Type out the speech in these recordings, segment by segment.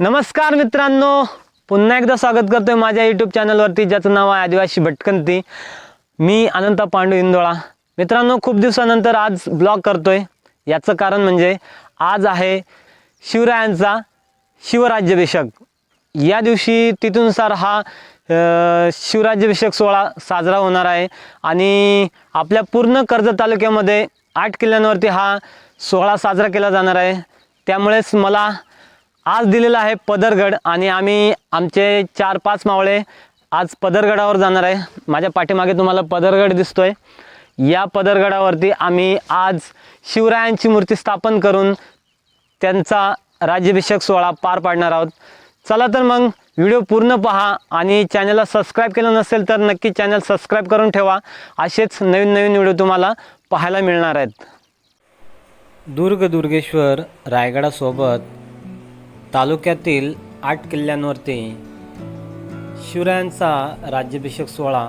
नमस्कार मित्रांनो. पुन्हा एकदा स्वागत करतोय माझ्या यूट्यूब चॅनलवरती ज्याचं नाव आहे आदिवासी भटकंती. मी अनंत पांडू इंदोळा. मित्रांनो खूप दिवसानंतर आज ब्लॉग करतोय. याचं कारण म्हणजे आज आहे शिवरायांचा शिवराज्याभिषेक. या दिवशी तिथूनसार हा शिवराज्याभिषेक सोहळा साजरा होणार आहे. आणि आपल्या पूर्ण कर्जत तालुक्यामध्ये आठ किल्ल्यांवरती हा सोहळा साजरा केला जाणार आहे. त्यामुळेच मला आज दिलेला आहे पदरगड आणि आम्ही आमचे चार पाच मावळे आज पदरगडावर जाणार आहे. माझ्या पाठीमागे तुम्हाला पदरगड दिसतोय. या पदरगडावरती आम्ही आज शिवरायांची मूर्ती स्थापन करून त्यांचा राज्याभिषेक सोहळा पार पाडणार आहोत. चला तर मग व्हिडिओ पूर्ण पहा आणि चॅनलला सबस्क्राईब केलं नसेल तर नक्की चॅनल सबस्क्राईब करून ठेवा. असेच नवीन नवीन व्हिडिओ तुम्हाला पाहायला मिळणार आहेत. दुर्ग दुर्गेश्वर रायगडासोबत तालुक्यातील आठ किल्ल्यांवरती शिवरायांचा राज्याभिषेक सोहळा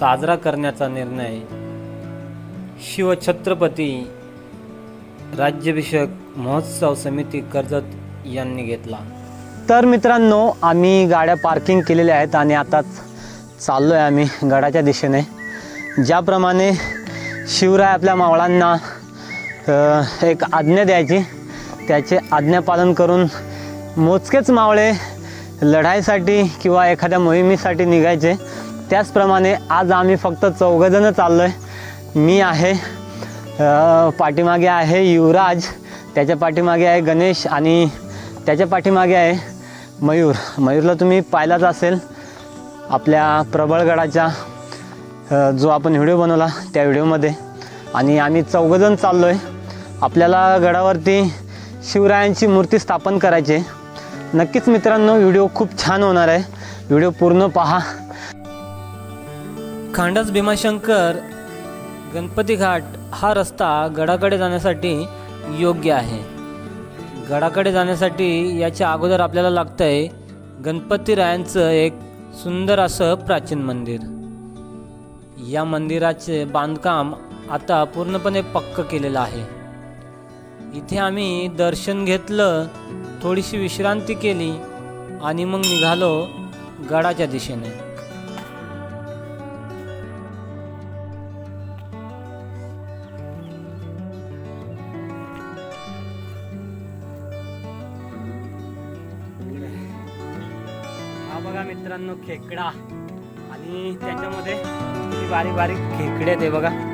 साजरा करण्याचा निर्णय शिवछत्रपती राज्याभिषेक महोत्सव समिती कर्जत यांनी घेतला. तर मित्रांनो आम्ही गाड्या पार्किंग केलेल्या आहेत आणि आताच चाललो आहे आम्ही गडाच्या दिशेने. ज्याप्रमाणे शिवराय आपल्या मावळांना एक आज्ञा द्यायची त्याचे आज्ञापालन करून मोजकेच मावळे लढाईसाठी किंवा एखाद्या मोहिमेसाठी निघायचे. त्याचप्रमाणे आज आम्ही फक्त चौघजणं चाललो आहे मी आहे पाठीमागे आहे युवराज त्याच्या पाठीमागे आहे गणेश आणि त्याच्या पाठीमागे आहे मयूर. मयूरला तुम्ही पाहिलाच असेल आपल्या प्रबळगडाच्या जो आपण व्हिडिओ बनवला त्या व्हिडिओमध्ये. आणि आम्ही चौघजण चाललो आहे आपल्याला गडावरती शिवरायांची मूर्ती स्थापन करायची आहे. नक्कीच मित्रांनो व्हिडिओ खूप छान होणार आहे. व्हिडिओ पूर्ण पहा. खांडस भीमाशंकर गणपती घाट हा रस्ता गडाकडे जाण्यासाठी योग्य आहे. गडाकडे जाण्यासाठी याच्या अगोदर आपल्याला लागतं आहे गणपतीरायांचं एक सुंदर असं प्राचीन मंदिर. या मंदिराचे बांधकाम आता पूर्णपणे पक्क केलेलं आहे. इथे आम्ही दर्शन घेतलं थोडीशी विश्रांती केली आणि मग निघालो गडाच्या दिशेने. हा बघा मित्रांनो खेकडा. आणि त्याच्यामध्ये बारीक बारीक खेकडे आहेत बघा.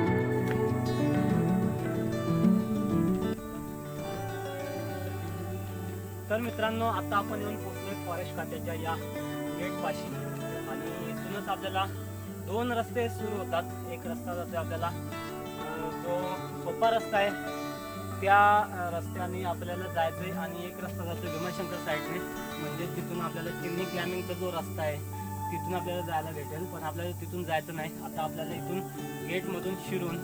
मित्रांनो आता आपण येऊन पोहोचलोय फॉरेस्ट खात्याच्या या गेट पाशी. आणि इथूनच आपल्याला दोन रस्ते सुरू होतात. एक रस्ता जातो आपल्याला जो सोपा रस्ता आहे त्या रस्त्याने आपल्याला जायचं आहे आणि एक रस्ता जातो भीमाशंकर साईडने म्हणजे तिथून आपल्याला चिमणी क्लाइम्बिंगचा जो रस्ता आहे तिथून आपल्याला जायला भेटेल. पण आपल्याला तिथून जायचं नाही. आता आपल्याला इथून गेटमधून शिरून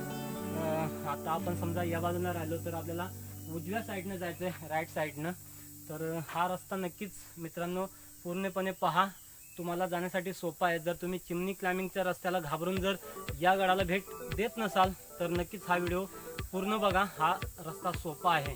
आता आपण समजा या बाजूला राहिलो तर आपल्याला उजव्या साईडनं जायचं आहे राईट साईडनं तर हा रस्ता नक्कीच मित्रांनो पूर्णपणे पहा. तुम्हाला जाण्यासाठी सोपा आहे. जर तुम्ही चिमणी क्लाइम्बिंगच्या रस्त्याला घाबरून जर या गडाला भेट देत नसाल तर नक्कीच हा व्हिडिओ पूर्ण बघा. हा रस्ता सोपा आहे.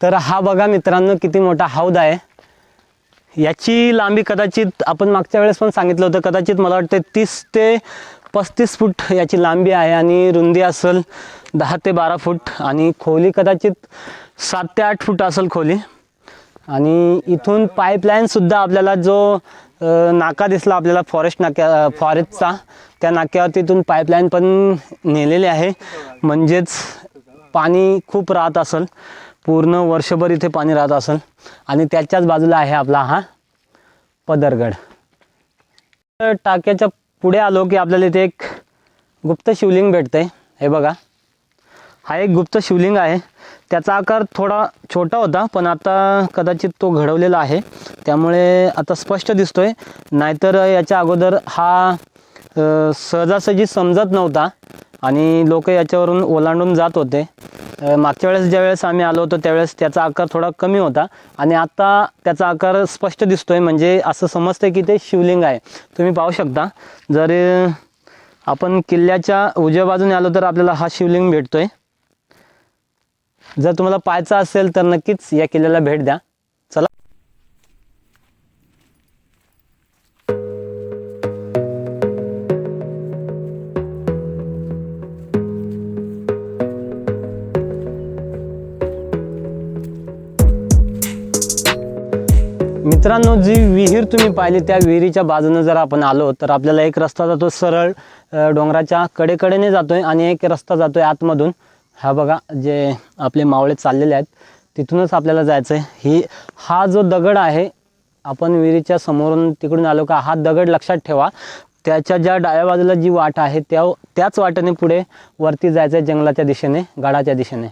तर हा बघा मित्रांनो किती मोठा हौद आहे. याची लांबी कदाचित आपण मागच्या वेळेस पण सांगितलं होतं कदाचित मला वाटते तीस ते पस्तीस फूट याची लांबी आहे आणि रुंदी असेल दहा ते बारा फूट आणि खोली कदाचित सात ते आठ फूट असेल खोली. आणि इथून पाईपलाईनसुद्धा आपल्याला जो नाका दिसला आपल्याला फॉरेस्ट नाक्या फॉरेस्टचा त्या नाक्यावरती इथून पाईपलाईन पण नेलेली आहे. म्हणजेच पाणी खूप राहत असेल. पूर्ण वर्षभर इथे पाणी राहत असेल. आणि त्याच्याच बाजूला आहे आपला हा पदरगड. तर टाक्याच्या पुढे आलो की आपल्याला इथे एक गुप्त शिवलिंग भेटतंय. हे बघा. हा एक गुप्त शिवलिंग आहे. त्याचा आकार थोडा छोटा होता पण आता कदाचित तो घडवलेला आहे. त्यामुळे आता स्पष्ट दिसतोय. नाहीतर याच्या अगोदर हा सहजासहजी समजत नव्हता आणि लोक याच्यावरून ओलांडून जात होते. मागच्या वेळेस ज्यावेळेस आम्ही आलो होतो त्यावेळेस त्याचा आकार थोडा कमी होता आणि आता त्याचा आकार स्पष्ट दिसतोय. म्हणजे असं समजतंय की ते शिवलिंग आहे. तुम्ही पाहू शकता. जर आपण किल्ल्याच्या उजव्या बाजूने आलो तर आपल्याला हा शिवलिंग भेटतोय. जर तुम्हाला पाहायचं असेल तर नक्कीच या किल्ल्याला भेट द्या. चला. मित्रांनो जी विहीर तुम्ही पाहिली त्या विहिरीच्या बाजूने जर आपण आलो तर आपल्याला एक रस्ता जातो सरळ डोंगराच्या कडेकडेने जातोय आणि एक रस्ता जातोय आतमधून. हा बघा जे आपले मावळे चाललेले आहेत तिथूनच आपल्याला जायचं आहे ही हा जो दगड आहे आपण विहिरीच्या समोरून तिकडून आलो का हा दगड लक्षात ठेवा. त्याच्या ज्या डाव्या बाजूला जी वाट आहे त्या त्याच वाटेने पुढे वरती जायचं आहे जंगलाच्या दिशेने गडाच्या दिशेने.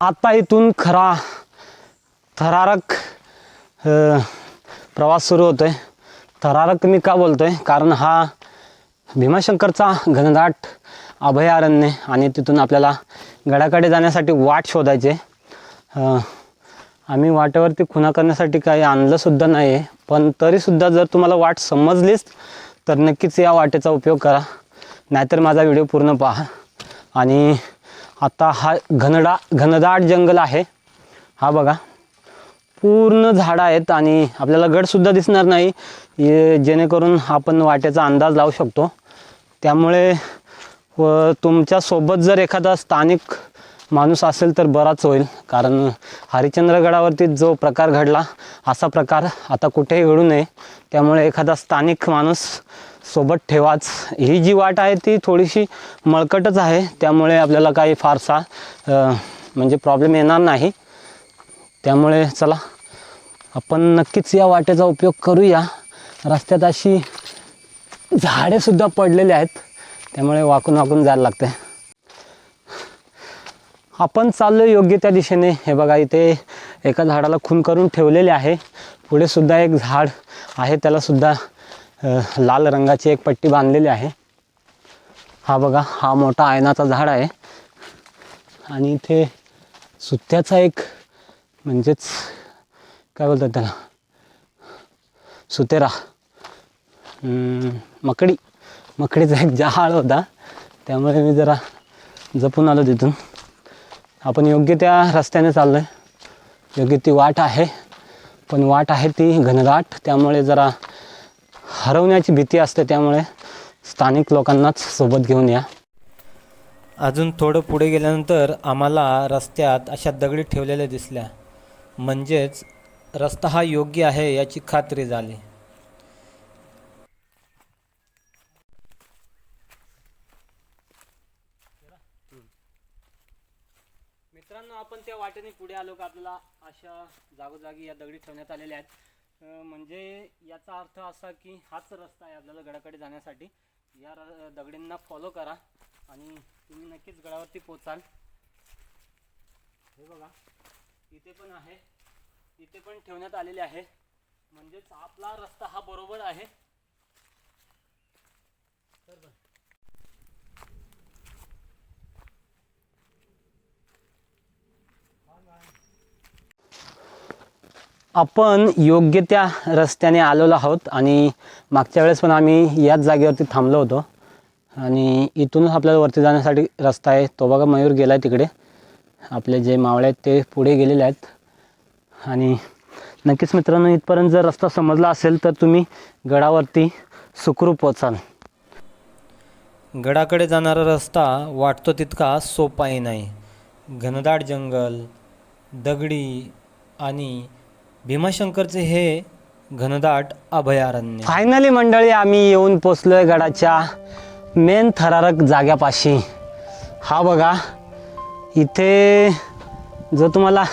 आत्ता इथून खरा थरारक प्रवास सुरू होतो आहे थरारक मी का बोलतो आहे कारण हा भीमाशंकरचा घनदाट अभयारण्य आणि तिथून आपल्याला गडाकडे जाण्यासाठी वाट शोधायचे. आम्ही वाटेवरती खुणा करण्यासाठी काही आणलंसुद्धा नाही आहे पण तरीसुद्धा जर तुम्हाला वाट समजलीच तर नक्कीच या वाटेचा उपयोग करा. नाहीतर माझा व्हिडिओ पूर्ण पहा. आणि आता हा घनडा घनदाट जंगल आहे. हा बघा. पूर्ण झाडं आहेत आणि आपल्याला गडसुद्धा दिसणार नाही. जेणेकरून आपण वाटेचा अंदाज लावू शकतो. त्यामुळे व तुमच्यासोबत जर एखादा स्थानिक माणूस असेल तर बराच होईल. कारण हरिश्चंद्रगडावरती जो प्रकार घडला असा प्रकार आता कुठेही घडू नये. त्यामुळे एखादा स्थानिक माणूस सोबत ठेवाच. ही जी वाट आहे ती थोडीशी मळकटच आहे. त्यामुळे आपल्याला काही फारसा म्हणजे प्रॉब्लेम येणार नाही. त्यामुळे चला आपण नक्कीच या वाटेचा उपयोग करूया. रस्त्यात अशी झाडेसुद्धा पडलेली आहेत. त्यामुळे वाकून वाकून जायला लागते आपण चाललो योग्य त्या दिशेने. हे बघा इथे एका झाडाला खून करून ठेवलेले आहे. पुढे सुद्धा एक झाड आहे त्याला सुद्धा लाल रंगाची एक पट्टी बांधलेली आहे. हा बघा हा मोठा आयनाचा झाड आहे. आणि इथे सुत्याचा एक म्हणजेच काय बोलतात त्याला? सुतेरा. मकडी. मकडीचा एक जहाळ होता. त्यामुळे मी जरा जपून आलो तिथून. आपण योग्य त्या रस्त्याने चाललो आहे योग्य ती वाट आहे. पण वाट आहे ती घनदाट. त्यामुळे जरा हरवण्याची भीती असते. त्यामुळे स्थानिक लोकांनाच सोबत घेऊन या. अजून थोडं पुढे गेल्यानंतर आम्हाला रस्त्यात अशा दगडी ठेवलेल्या दिसल्या. म्हणजेच रस्ता हा योग्य आहे याची खात्री झाली मित्रांनो आपण पुढे आलो का आपल्याला अशा जागोजागी या दगडी ठेवण्यात आलेल्या आहेत. म्हणजे याचा अर्थ असा की हाच रस्ता आहे आपल्याला गडाकडे जाण्यासाठी. या र दगडींना फॉलो करा आणि तुम्ही नक्कीच गडावरती पोचाल. हे बघा इथे पण आहे. इथे पण ठेवण्यात आलेले आहे. म्हणजेच आपला रस्ता हा बरोबर आहे. तर आपण योग्य त्या रस्त्याने आलेलो आहोत आणि मागच्या वेळेस पण आम्ही याच जागेवरती थांबलो होतो. आणि इथूनच आपल्याला वरती जाण्यासाठी रस्ता आहे. तो बघा मयूर गेला आहे तिकडे. आपले जे मावळे आहेत ते पुढे गेलेले आहेत. आणि नक्कीच मित्रांनो इथपर्यंत जर रस्ता समजला असेल तर तुम्ही गडावरती सुखरूप पोचाल. गडाकडे जाणारा रस्ता वाटतो तितका सोपाही नाही. घनदाट जंगल दगडी आणि भीमाशंकरचे हे घनदाट अभयारण्य. फायनली मंडळी आम्ही येऊन पोचलोय गडाच्या मेन थरारक जाग्यापाशी. हा बघा इथे जो तुम्हाला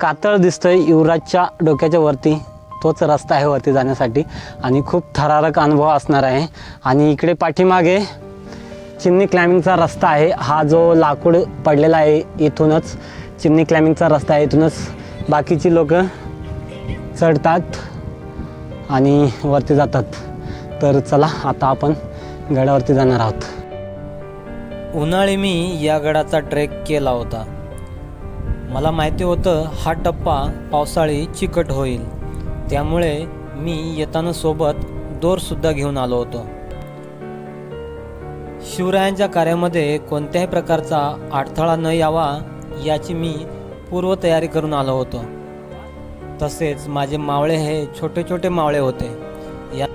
कातळ दिसतोय युवराजच्या डोक्याच्या वरती तोच रस्ता आहे वरती जाण्यासाठी. आणि खूप थरारक अनुभव असणार आहे. आणि इकडे पाठीमागे चिमणी क्लाइम्बिंगचा रस्ता आहे. हा जो लाकूड पडलेला आहे इथूनच चिमणी क्लाइम्बिंगचा रस्ता आहे इथूनच. बाकीची लोक चढतात आणि वरती जातात. तर चला आता आपण गडावरती जाणार आहोत. उन्हाळी मी या गडाचा ट्रेक केला होता. मला माहिती होतं हा टप्पा पावसाळी चिकट होईल. त्यामुळे मी येताना सोबत दोरसुद्धा घेऊन आलो होतो. शिवरायांच्या कार्यामध्ये कोणत्याही प्रकारचा अडथळा न यावा याची मी पूर्वतयारी करून आलो होतो. तसेच माझे मावळे हे छोटे छोटे मावळे होते. या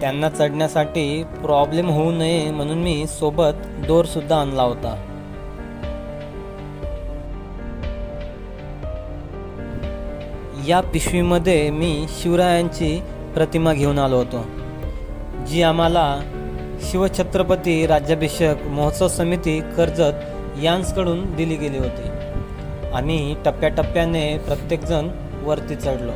त्यांना चढण्यासाठी प्रॉब्लेम होऊ नये म्हणून मी सोबत दोरसुद्धा आणला होता. या पिशवीमध्ये मी शिवरायांची प्रतिमा घेऊन आलो होतो जी आम्हाला शिवछत्रपती राज्याभिषेक महोत्सव समिती कर्जत यांसकडून दिली गेली होती. आम्ही टप्प्याटप्प्याने प्रत्येकजण वरती चढलो.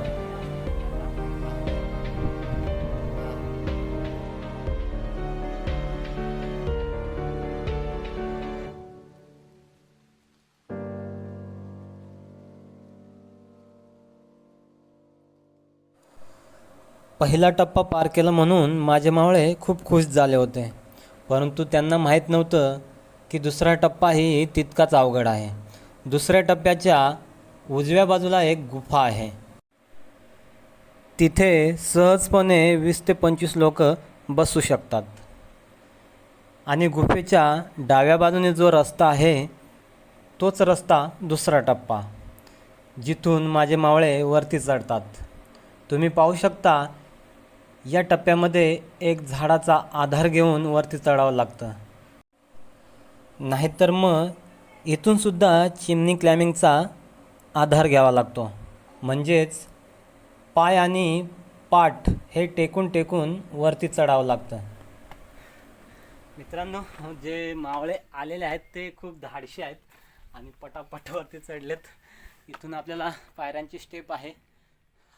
पहिला टप्पा पार केला म्हणून माझे मावळे खूप खुश झाले होते. परंतु त्यांना माहीत नव्हतं की दुसरा टप्पाही तितकाच अवघड आहे. दुसऱ्या टप्प्याच्या उजव्या बाजूला एक गुफा आहे. तिथे सहजपणे वीस ते पंचवीस लोक बसू शकतात. आणि गुफेच्या डाव्या बाजूने जो रस्ता आहे तोच रस्ता दुसरा टप्पा. जिथून माझे मावळे वरती चढतात. तुम्ही पाहू शकता या टप्प्यामध्ये एक झाडाचा आधार घेऊन वरती चढावं लागतं. नाहीतर मग इथूनसुद्धा चिमनी चिमणी क्लाइम्बिंगचा आधार घ्यावा लागतो. म्हणजेच पाय आणि पाठ हे टेकून टेकून वरती चढावं लागतं. मित्रांनो जे मावळे आलेले आहेत ते खूप धाडशी आहेत आणि पटापटावरती चढलेत. इथून आपल्याला पायऱ्यांची स्टेप आहे.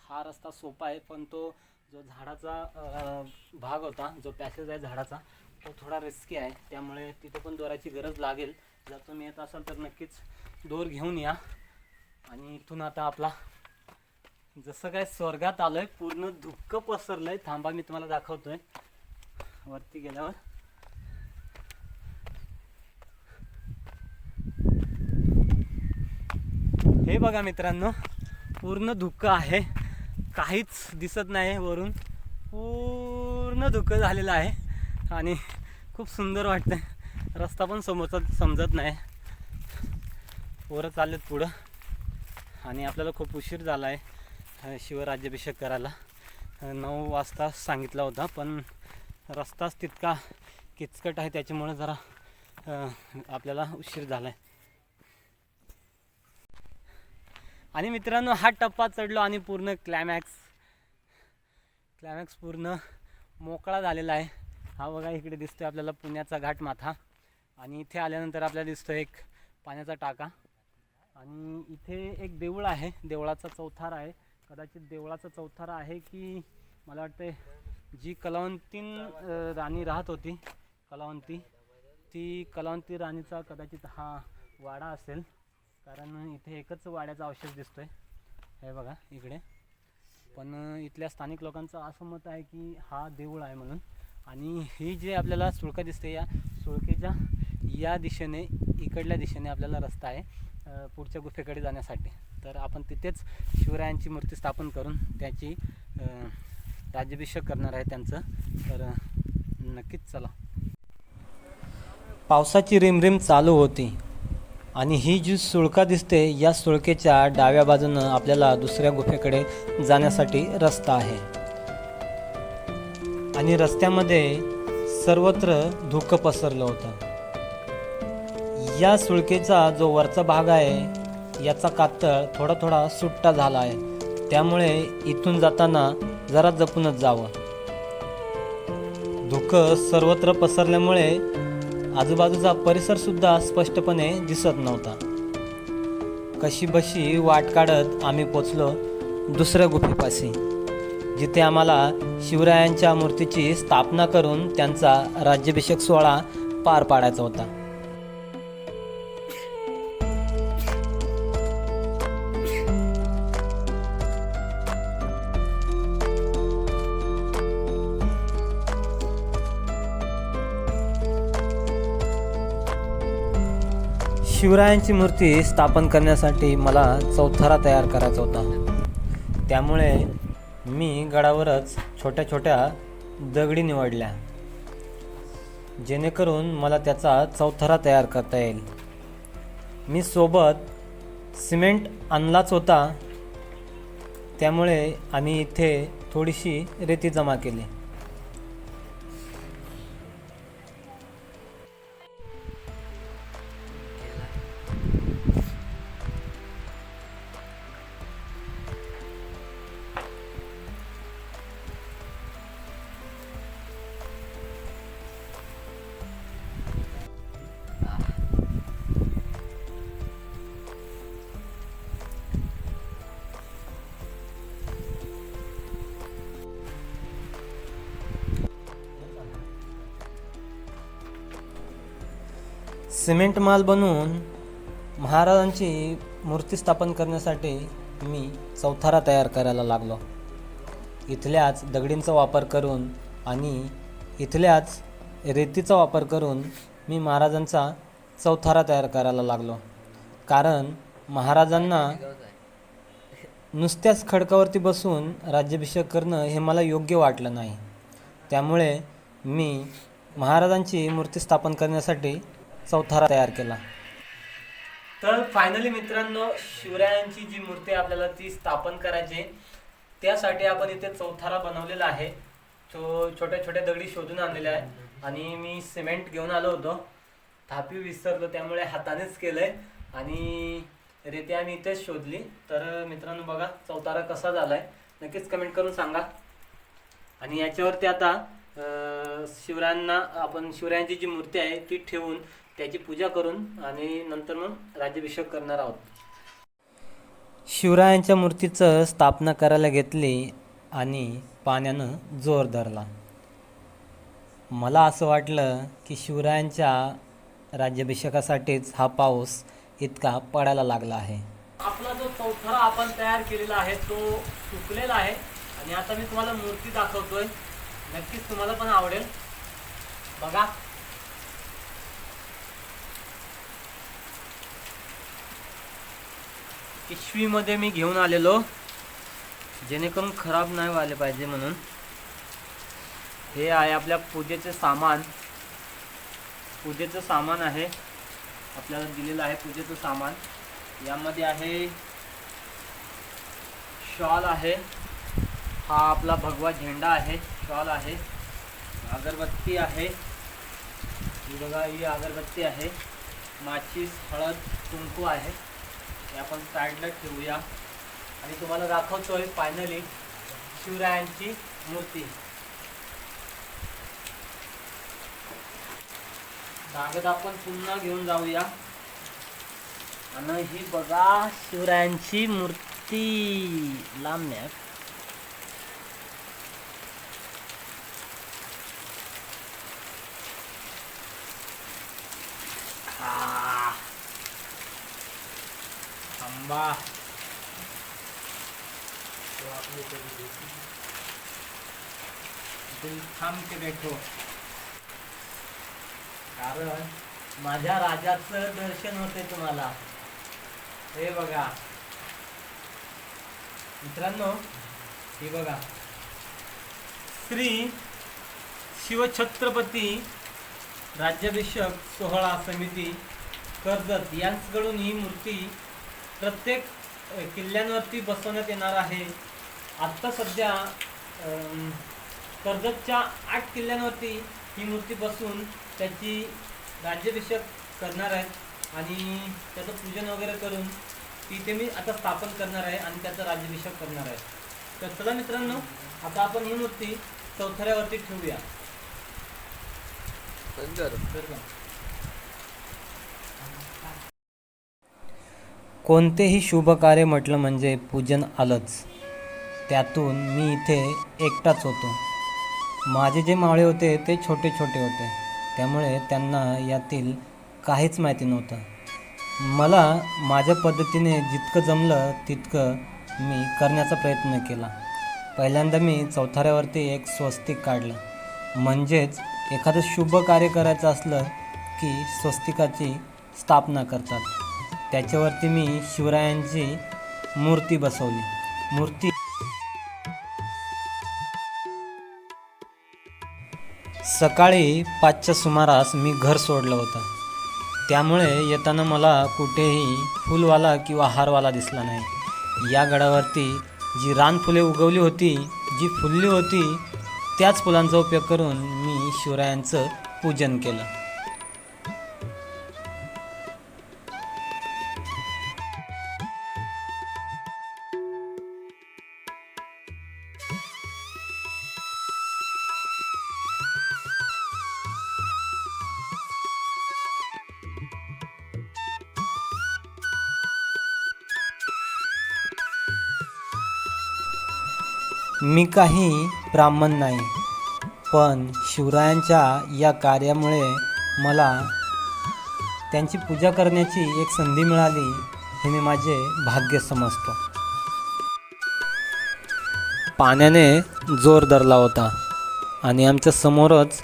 हा रस्ता सोपा आहे पण तो जो झाडाचा भाग होता जो पॅसेज आहे झाडाचा तो थोडा रिस्की आहे. त्यामुळे तिथे पण दोराची गरज लागेल. जर तुम्ही येत असाल तर नक्कीच दोर घेऊन या. आणि इथून आता आपला जसं काय स्वर्गात आलोय पूर्ण धुक्क पसरलंय. थांबा मी तुम्हाला दाखवतोय. वरती गेल्यावर. हे बघा मित्रांनो पूर्ण धुकं आहे. काहीच दिसत नाही वरून. पूर्ण धुकं झालेलं आहे. आणि खूप सुंदर वाटतं रस्ता पण समोरचा समजत नाही. पोरं चाललेत पुढं. आणि आपल्याला खूप उशीर झाला आहे शिवराज्याभिषेक करायला. नऊ वाजता सांगितला होता पण रस्ताच तितका किचकट आहे त्याच्यामुळे जरा आपल्याला उशीर झाला आहे आणि मित्रांनो हा टप्पा चढलो आणि पूर्ण क्लायमॅक्स क्लायमॅक्स पूर्ण मोकळा झालेला आहे. हा बघा इकडे दिसतोय आपल्याला पुण्याचा घाट माथा आणि इथे आल्यानंतर आपल्याला दिसतो एक पाण्याचा टाका. आणि इथे एक देऊळ आहे देवळाचा चौथारा आहे. कदाचित देवळाचा चौथारा आहे की मला वाटते जी कलावंतीन राणी राहत होती कलावंती ती कलावंती राणीचा कदाचित हा वाडा असेल. कारण इथे एकच वाड्याचा अवशेष दिसतो आहे हे बघा इकडे. पण इथल्या स्थानिक लोकांचं असं मत आहे की हा देऊळ आहे म्हणून. आणि ही जे आपल्याला सुळका दिसते या सुळकेच्या या दिशेने इकडल्या दिशेने आपल्याला रस्ता आहे पुढच्या गुफेकडे जाण्यासाठी. तर आपण तिथेच शिवरायांची मूर्ती स्थापन करून त्याची राज्याभिषेक करणार आहे त्यांचं. तर नक्कीच चला. पावसाची रिमरिम चालू होती आणि ही जी सुळका दिसते या सुळकेच्या डाव्या बाजूनं आपल्याला दुसऱ्या गुफेकडे जाण्यासाठी रस्ता आहे. आणि रस्त्यामध्ये सर्वत्र धुकं पसरलं होतं. या सुळकेचा जो वरचा भाग आहे याचा कातळ थोडा थोडा सुट्टा झाला आहे. त्यामुळे इथून जाताना जरा जपूनच जावं. धुकं सर्वत्र पसरल्यामुळे आजूबाजूचा परिसरसुद्धा स्पष्टपणे दिसत नव्हता. कशीबशी वाट काढत आम्ही पोचलो दुसऱ्या गुफेपाशी जिथे आम्हाला शिवरायांच्या मूर्तीची स्थापना करून त्यांचा राज्याभिषेक सोहळा पार पाडायचा होता. शिवरायांची मूर्ती स्थापन करण्यासाठी मला चौथारा तयार करायचा होता. त्यामुळे मी गडावरच छोट्या छोट्या दगडी निवडल्या. जेणेकरून मला त्याचा चौथारा तयार करता येईल. मी सोबत सिमेंट आणलाच होता. त्यामुळे आम्ही इथे थोडीशी रेती जमा केली. सिमेंट माल बनवून महाराजांची मूर्ती स्थापन करण्यासाठी मी चौथारा तयार करायला लागलो. इथल्याच दगडींचा वापर करून आणि इथल्याच रेतीचा वापर करून मी महाराजांचा चौथारा तयार करायला लागलो. कारण महाराजांना नुसत्याच खडकावरती बसून राज्याभिषेक करणं हे मला योग्य वाटलं नाही. त्यामुळे मी महाराजांची मूर्ती स्थापन करण्यासाठी चौथारा तयार केला. तर फायनली मित्रांनो शिवरायांची जी मूर्ती आहे आपल्याला ती स्थापन करायची त्यासाठी आपण इथे चौथारा बनवलेला आहे. तो छोट्या छोट्या दगडी शोधून आणलेल्या आहे. आणि मी सिमेंट घेऊन आलो होतो. थापी विसरलो त्यामुळे हातानेच केलंय. आणि रेती आम्ही इथेच शोधली. तर मित्रांनो बघा चौथारा कसा झालाय. नक्कीच कमेंट करून सांगा. आणि याच्यावरती आता अं, शिवरायांना आपण शिवरायांची जी मूर्ती आहे ती ठेवून त्याची पूजा करून आणि नंतर मग राज्याभिषेक करणार आहोत. शिवरायांच्या मूर्तीचं स्थापना करायला घेतली आणि पाण्यानं जोर धरला. मला असं वाटलं की शिवरायांच्या राज्याभिषेकासाठीच हा पाऊस इतका पडायला लागला आहे. आपला जो चौथरा आपण तयार केलेला आहे तो सुकलेला आहे आणि आता मी तुम्हाला मूर्ती दाखवतोय. नक्कीच तुम्हाला पण आवडेल. बघा. पिशवीमध्ये मी घेऊन आलेलो. जेणेकरून खराब नाही व्हायला पाहिजे म्हणून. हे आहे आपल्या पूजेचे सामान. पूजेचं सामान आहे. आपल्याला दिलेलं आहे पूजेचं सामान. यामध्ये आहे शॉल आहे. हा आपला भगवा झेंडा आहे. शॉल आहे. अगरबत्ती आहे. ही बघा ही अगरबत्ती आहे. माचीस हळद कुंकू आहे. हे आपण साईडला ठेवूया. आणि तुम्हाला दाखवतोय फायनली शिवरायांची मूर्ती. कागद आपण पुन्हा घेऊन जाऊया. आणि ही बघा शिवरायांची मूर्ती. लांबण्यात आंबा दिल थांब के देखो. कारण माझ्या राजाचं दर्शन होते तुम्हाला. हे बघा. मित्रांनो हे बघा. श्री शिवछत्रपती राज्याभिषेक सोहळा समिती कर्जत यांचकडून ही मूर्ती प्रत्येक किल्ल्यांवरती बसवण्यात येणार आहे. आत्ता सध्या कर्जतच्या आठ किल्ल्यांवरती ही मूर्ती बसून त्याची राज्याभिषेक करणार आहेत आणि त्याचं पूजन वगैरे करून तिथे मी आता स्थापन करणार आहे आणि त्याचा राज्याभिषेक करणार आहे. तर चला मित्रांनो आता आपण ही मूर्ती चौथऱ्यावरती ठेवूया. कोणतेही शुभ कार्य म्हटलं म्हणजे पूजन आलंच. त्यातून मी इथे एकटाच होतो. माझे जे मावळे होते ते छोटे छोटे होते. त्यामुळे त्यांना यातील काहीच माहिती नव्हतं. मला माझ्या पद्धतीने जितकं जमलं तितकं मी करण्याचा प्रयत्न केला. पहिल्यांदा मी चौथाऱ्यावरती एक स्वस्तिक काढलं. म्हणजेच एखादं शुभ कार्य करायचं असलं की स्वस्तिकाची स्थापना करतात. त्याच्यावरती मी शिवरायांची मूर्ती बसवली. मूर्ती सकाळी पाचच्या सुमारास मी घर सोडलं होतं. त्यामुळे येताना मला कुठेही फुलवाला किंवा हारवाला दिसला नाही. या गडावरती जी रानफुले उगवली होती जी फुलली होती त्याच फुलांचा उपयोग करून मी शिवरायांचं पूजन केलं. मी काही ब्राह्मण नाही पण शिवरायांच्या या कार्यामुळे मला त्यांची पूजा करण्याची एक संधी मिळाली हे मी माझे भाग्य समजतो. पाण्याने जोर धरला होता आणि आमच्या समोरच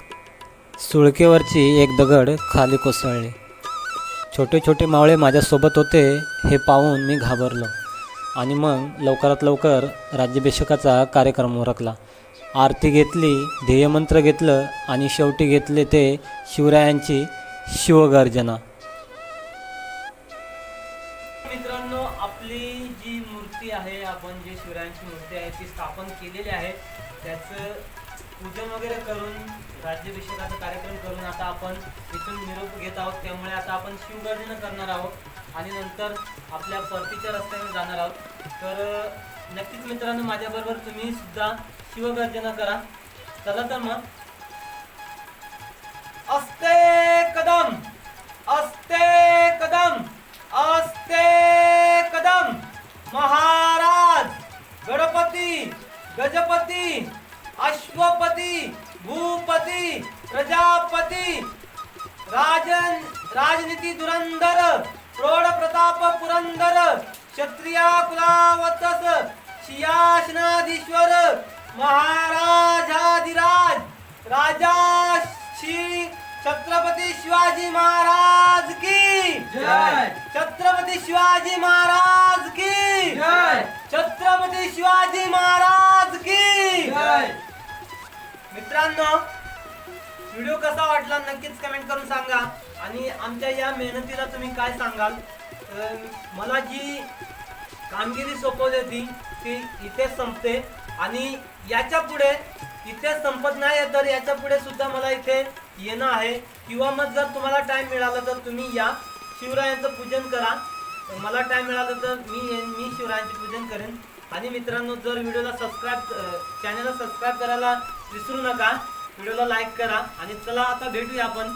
सुळकेवरची एक दगड खाली कोसळली. छोटे छोटे मावळे माझ्यासोबत होते हे पाहून मी घाबरलो. आणि मग लवकरात लवकर राज्याभिषेकाचा कार्यक्रम उरकला. आरती घेतली ध्येयमंत्र घेतलं आणि शेवटी घेतले ते शिवरायांची शिवगर्जना. मित्रांनो आपली जी मूर्ती आहे आपण जी शिवरायांची मूर्ती आहे ती स्थापन केलेली आहे. त्याचं पूजन वगैरे करून राज्याभिषेकाचा कार्यक्रम करून आता आपण इथून निरोप घेत आहोत. त्यामुळे आता आपण शिवगर्जना करणार आहोत. आणि नंतर आपल्या परतीच्या रस्त्याने जाणार आहोत. तर नक्कीच मित्रांनो माझ्याबरोबर तुम्ही सुद्धा शिवगर्जना करा. चला तर मग. असते कदम! असते कदम! असते कदम! महाराज! गणपती! गजपती! अश्वपती! भूपती! प्रजापती! राजन राजनीती धुरंधर! प्रौढ प्रताप पुरंदर क्षत्रिया कुलावतस शियासनाधीश्वर महाराजाधिराज राजा श्री छत्रपती शिवाजी महाराज की जय. छत्रपती शिवाजी महाराज की जय. छत्रपती शिवाजी महाराज की जय. मित्रांनो व्हिडिओ कसा वाटला नक्कीच कमेंट करून सांगा आणि आमच्या या मेहनतीला तुम्ही काय सांगाल? मला जी कामगिरी सोपवली होती ती इथेच संपते. आणि याच्यापुढे इथेच संपत नाही तर याच्यापुढे सुद्धा मला इथे येणं आहे. किंवा मग जर तुम्हाला टाइम मिळाला तर तुम्ही या. शिवरायांचं पूजन करा. मला टाइम मिळाला तर मी येईन मी शिवरायांचे पूजन करेन. आणि मित्रांनो जर व्हिडिओला सबस्क्राईब चॅनलला सबस्क्राईब करायला विसरू नका व्हिडिओला लाईक करा. आणि चला आता भेटूया आपण.